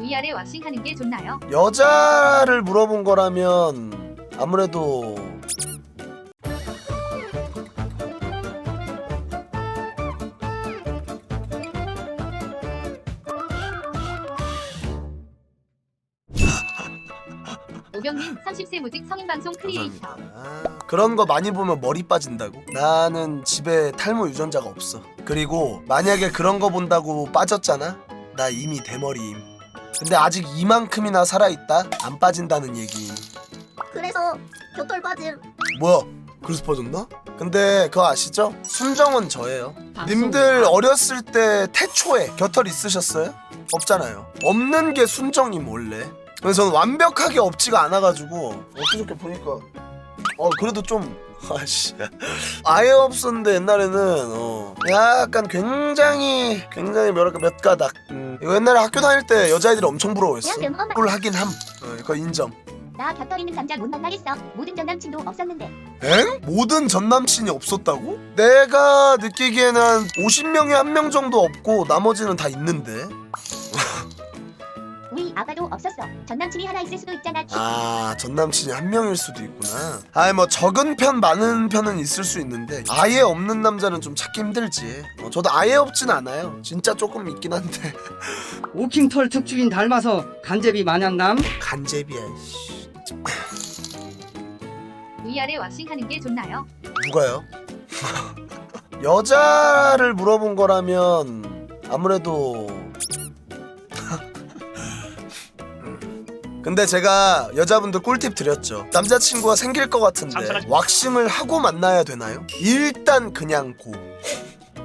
위아래 왁싱하는 게 좋나요? 여자를 물어본 거라면 아무래도 오병민 30세 무직 성인 방송 크리에이터. 그런 거 많이 보면 머리 빠진다고? 나는 집에 탈모 유전자가 없어. 그리고 만약에 그런 거 본다고 빠졌잖아? 나 이미 대머리임. 근데 아직 이만큼이나 살아있다? 안 빠진다는 얘기. 그래서 곁털 빠짐. 뭐야? 그래서 빠졌나? 근데 그거 아시죠? 순정은 저예요. 님들 어렸을 때 태초에 곁털 있으셨어요? 없잖아요. 없는 게 순정임 원래. 그래서 저는 완벽하게 없지가 않아가지고 엊그저께 보니까 어 그래도 좀 아씨 아예 없었는데 옛날에는 어 약간 굉장히 굉장히 뭐랄까 몇 가닥 음, 이거 옛날에 학교 다닐 때 여자애들이 엄청 부러워했어. 그걸 하긴 함 어, 그거 인정 나 곁털 있는 남자 못 만나겠어. 모든 전 남친도 없었는데. 엥? 모든 전 남친이 없었다고? 내가 느끼기에는 한 50명에 한 명 정도 없고 나머지는 다 있는데 아가도 없었어. 전 남친이 하나 있을 수도 있잖아. 아, 전 남친이 한 명일 수도 있구나. 아이 뭐 적은 편 많은 편은 있을 수 있는데 아예 없는 남자는 좀 찾기 힘들지. 어, 저도 아예 없진 않아요. 진짜 조금 있긴 한데 오킹털 특주인 닮아서 간제비 마냥남 간제비야. 씨. 위아래 왁싱하는 게 좋나요? 누가요? 여자를 물어본 거라면 아무래도 근데 제가 여자분들 꿀팁 드렸죠. 남자친구가 생길 것 같은데 왁싱을 하고 만나야 되나요? 일단 그냥 고.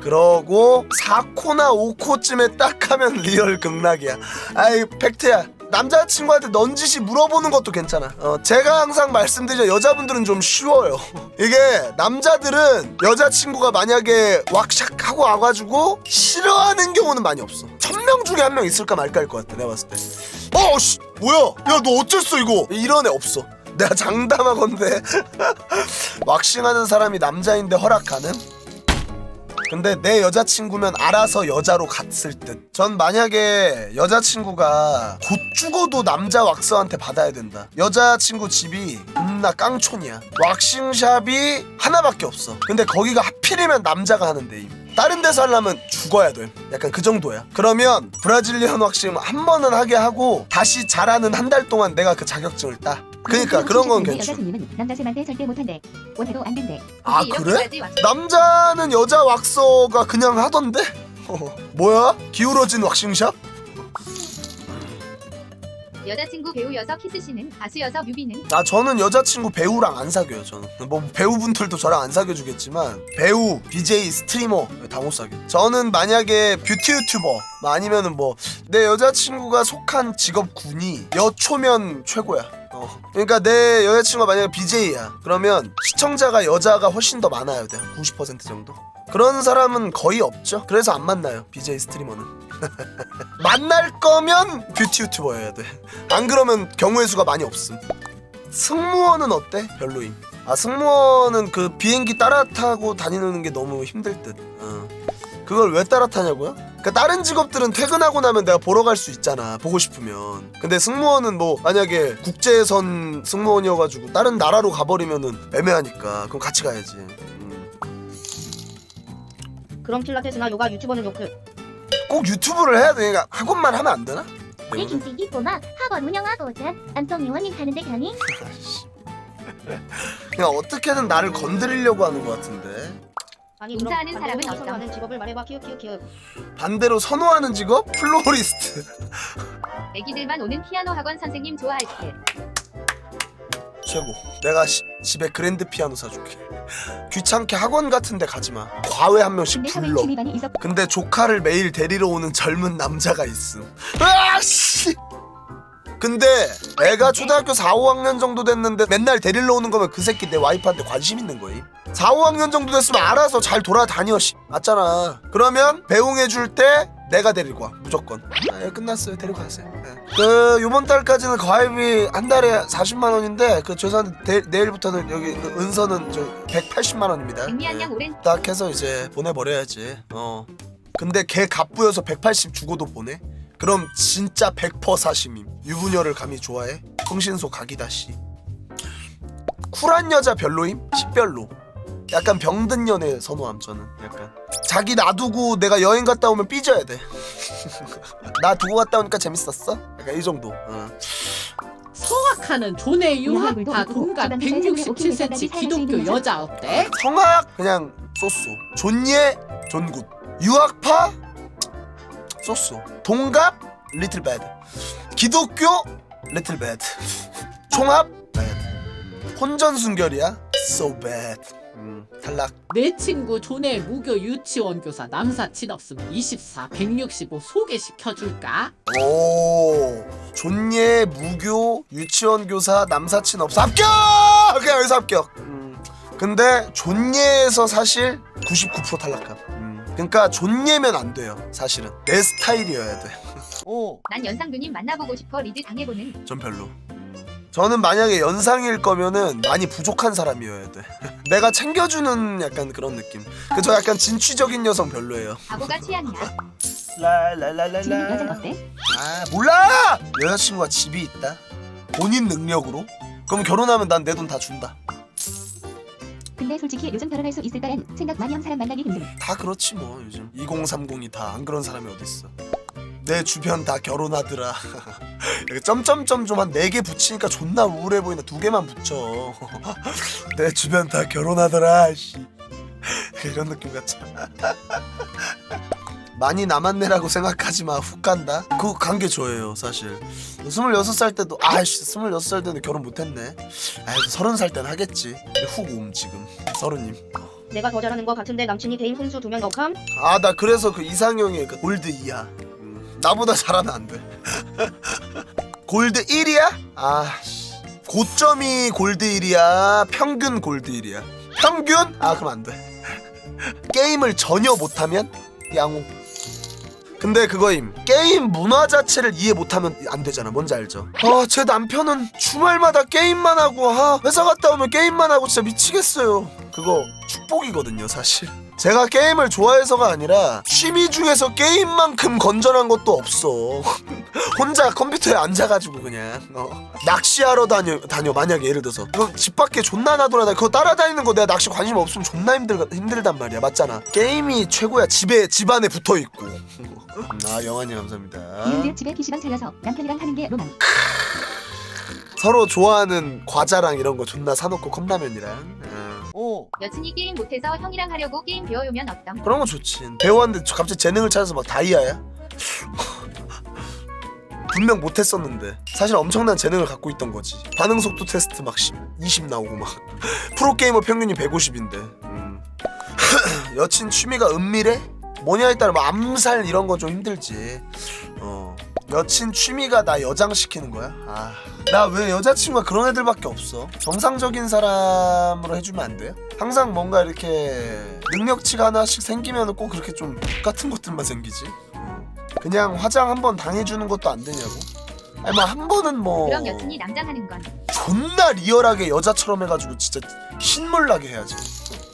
그러고 4코나 5코쯤에 딱 하면 리얼 극락이야. 아이 팩트야. 남자친구한테 넌지시 물어보는 것도 괜찮아. 어, 제가 항상 말씀드리죠. 여자분들은 좀 쉬워요. 이게 남자들은 여자친구가 만약에 왁샥 하고 와가지고 싫어하는 경우는 많이 없어. 천 명 중에 한 명 있을까 말까일 것 같아. 내가 봤을 때. 어, 씨, 뭐야? 야, 너 어쩔어 이거? 이런 애 없어. 내가 장담하건데 왁싱하는 사람이 남자인데 허락하는? 근데 내 여자친구면 알아서 여자로 갔을 듯. 전 만약에 여자친구가 곧 죽어도 남자 왁서한테 받아야 된다. 여자친구 집이 겁나 깡촌이야. 왁싱샵이 하나밖에 없어. 근데 거기가 하필이면 남자가 하는 데임. 다른 데서 하려면 죽어야 돼. 약간 그 정도야. 그러면 브라질리언 왁싱 한 번은 하게 하고 다시 잘하는 한 달 동안 내가 그 자격증을 따. 그러니까 그런 건 괜찮아. 여자님은 남자 쌤한테 절대 못한대. 원해도 안 된대. 아 그래? 남자는 여자 왁서가 그냥 하던데? 뭐야? 기울어진 왁싱샵? 여자친구 배우여서 키스씨는 가수여서 뮤비는? 아 저는 여자친구 배우랑 안 사귀어요 저는. 뭐 배우분들도 저랑 안 사귀어 주겠지만 배우, BJ, 스트리머 다 못 사귀어 저는 만약에 뷰티 유튜버 뭐 아니면은 뭐 내 여자친구가 속한 직업군이 여초면 최고야. 어. 그러니까 내 여자친구가 만약에 BJ야. 그러면 시청자가 여자가 훨씬 더 많아야 돼90% 정도? 그런 사람은 거의 없죠. 그래서 안 만나요 BJ 스트리머는 만날 거면 뷰티 유튜버여야 돼 안 그러면 경우의 수가 많이 없음. 승무원은 어때? 별로임. 아 승무원은 그 비행기 따라 타고 다니는 게 너무 힘들 듯. 어. 그걸 왜 따라 타냐고요? 그러니까 다른 직업들은 퇴근하고 나면 내가 보러 갈 수 있잖아. 보고 싶으면. 근데 승무원은 뭐 만약에 국제선 승무원이어가지고 다른 나라로 가버리면은 애매하니까 그럼 같이 가야지. 음. 그럼 필라테스나 요가 유튜버는 요크 꼭 유튜브를 해야 돼. 그러니까 학원만 하면 안 되나? 내 김치 꼬마 학원 운영하거든. 안성이 원님 가는데 가니? 그냥 어떻게든 나를 건드리려고 하는 것 같은데. 아니 인사하는 사람은 반대로? 선호하는 직업을 말해봐 키읔 키읔 키읔 반대로 선호하는 직업? 플로리스트. 애기들만 오는 피아노 학원 선생님 좋아할게. 최고. 내가 시- 집에 그랜드 피아노 사줄게. 귀찮게 학원 같은 데 가지 마. 과외 한 명씩 불러. 근데 조카를 매일 데리러 오는 젊은 남자가 있음. 아 씨. 근데 애가 초등학교 4, 5학년 정도 됐는데 맨날 데리러 오는 거면 그 새끼 내 와이프한테 관심 있는 거임. 4, 5학년 정도 됐으면 알아서 잘 돌아다녀 씨. 맞잖아. 그러면 배웅해 줄때 내가 데리고 와 무조건. 아, 예, 끝났어요. 데리고 가세요. 예. 그 요번 달까지는 과외비 한 달에 40만 원인데 그 죄송한데 대- 내일부터는 여기 그 은서는 저 180만 원입니다. 양 오랜 딱 해서 이제 보내버려야지. 어. 근데 걔 갑부여서 180 주고도 보내? 그럼 진짜 100% 사심임 유부녀를 감히 좋아해? 흥신소 각이다시 쿨한 여자 별로임? 식별로 약간 병든 연애 선호함 저는. 약간. 자기 놔두고 내가 여행 갔다 오면 삐져야 돼나 두고 갔다 오니까 재밌었어? 약간 이 정도. 어. 성악하는 존의 유학파 동갑 167cm 기독교 여자 어때? 성악 그냥 쏘쏘 존예 존굿. 유학파 쏘쏘 동갑 리틀 배드. 기독교 리틀 배드. 총합 배드. 혼전 순결이야 so bad. 음, 탈락. 내 친구 존의 무교 유치원 교사 남사친 없음 24 165 소개시켜줄까? 오 존예 무교 유치원 교사 남사친 없어 합격! 그냥 여기서 합격. 음, 근데 존예에서 사실 99% 탈락함. 음, 그러니까 존예면 안 돼요 사실은. 내 스타일이어야 돼 오. 난 연상 누님 만나보고 싶어 리드 당해보는. 전 별로. 저는 만약에 연상일 거면은 많이 부족한 사람이어야 돼. 내가 챙겨주는 약간 그런 느낌. 그저 약간 진취적인 여성 별로예요. 바보가 취향이야. 랄랄랄랄라. 아 몰라. 여자친구가 집이 있다. 본인 능력으로. 그럼 결혼하면 난 내 돈 다 준다. 근데 솔직히 요즘 결혼할 수 있을까란 생각 많이 한 사람 만나기 힘듦. 다 그렇지 뭐 요즘 2030이 다 안 그런 사람이 어딨어. 내 주변 다 결혼하더라. 이렇게 점점점 좀 한 네 개 붙이니까 존나 우울해 보이나 두 개만 붙여. 내 주변 다 결혼하더라. 씨. 이런 느낌 같잖아. 많이 남았네라고 생각하지 마. 훅 간다. 그거 간 게 저예요, 사실. 26살 때도 아이씨, 26살 때는 결혼 못 했네. 아이, 30살 때는 하겠지. 훅옴 지금. 서른님. 내가 더 잘하는 거 같은데 남친이 개인 훈수 두명 넣감? 아나 그래서 그 이상형의 그 골드 2야 음, 나보다 잘하면 안 돼 골드 1이야? 아 씨. 고점이 골드 1이야 평균 골드 1이야 평균? 아 그럼 안 돼 게임을 전혀 못하면 양호 근데 그거임 게임 문화 자체를 이해 못하면 안 되잖아 뭔지 알죠? 아 제 남편은 주말마다 게임만 하고 아 회사 갔다 오면 게임만 하고 진짜 미치겠어요 그거 축복이거든요 사실 제가 게임을 좋아해서가 아니라 취미 중에서 게임만큼 건전한 것도 없어. 혼자 컴퓨터에 앉아가지고 그냥 어. 낚시하러 다녀 다녀 만약에 예를 들어서. 그거 집 밖에 존나 나돌아다 그거 따라다니는 거 내가 낚시 관심 없으면 존나 힘들 힘들단 말이야. 맞잖아. 게임이 최고야. 집에 집 안에 붙어 있고. 아 영환이 감사합니다. 이은지의 집에 PC방 차려서 남편이랑 하는 게 로망. 서로 좋아하는 과자랑 이런 거 존나 사놓고 컵라면이랑 어. 오 여친이 게임 못해서 형이랑 하려고 게임 배워오면 어떤? 그런 거 좋지 저 갑자기 재능을 찾아서 막 다이아야? 분명 못했었는데 사실 엄청난 재능을 갖고 있던 거지 반응 속도 테스트 막 10, 20 나오고 막 프로게이머 평균이 150인데 음. 여친 취미가 은밀해? 뭐냐에 따라 뭐 암살 이런 건 좀 힘들지 어 여친 취미가 나 여장시키는 거야? 아, 나 왜 여자친구가 그런 애들밖에 없어? 정상적인 사람으로 해주면 안 돼요? 항상 뭔가 이렇게 능력치가 하나씩 생기면 꼭 그렇게 좀 똑같은 것들만 생기지? 그냥 화장 한 번 당해주는 것도 안 되냐고? 아니 뭐 한 번은 뭐 그럼 여친이 남장하는 건? 존나 리얼하게 여자처럼 해가지고 진짜 신물 나게 해야지.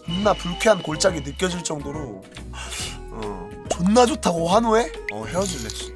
존나 불쾌한 골짜기 느껴질 정도로 어 존나 좋다고 환호해? 어 헤어질래. 씨.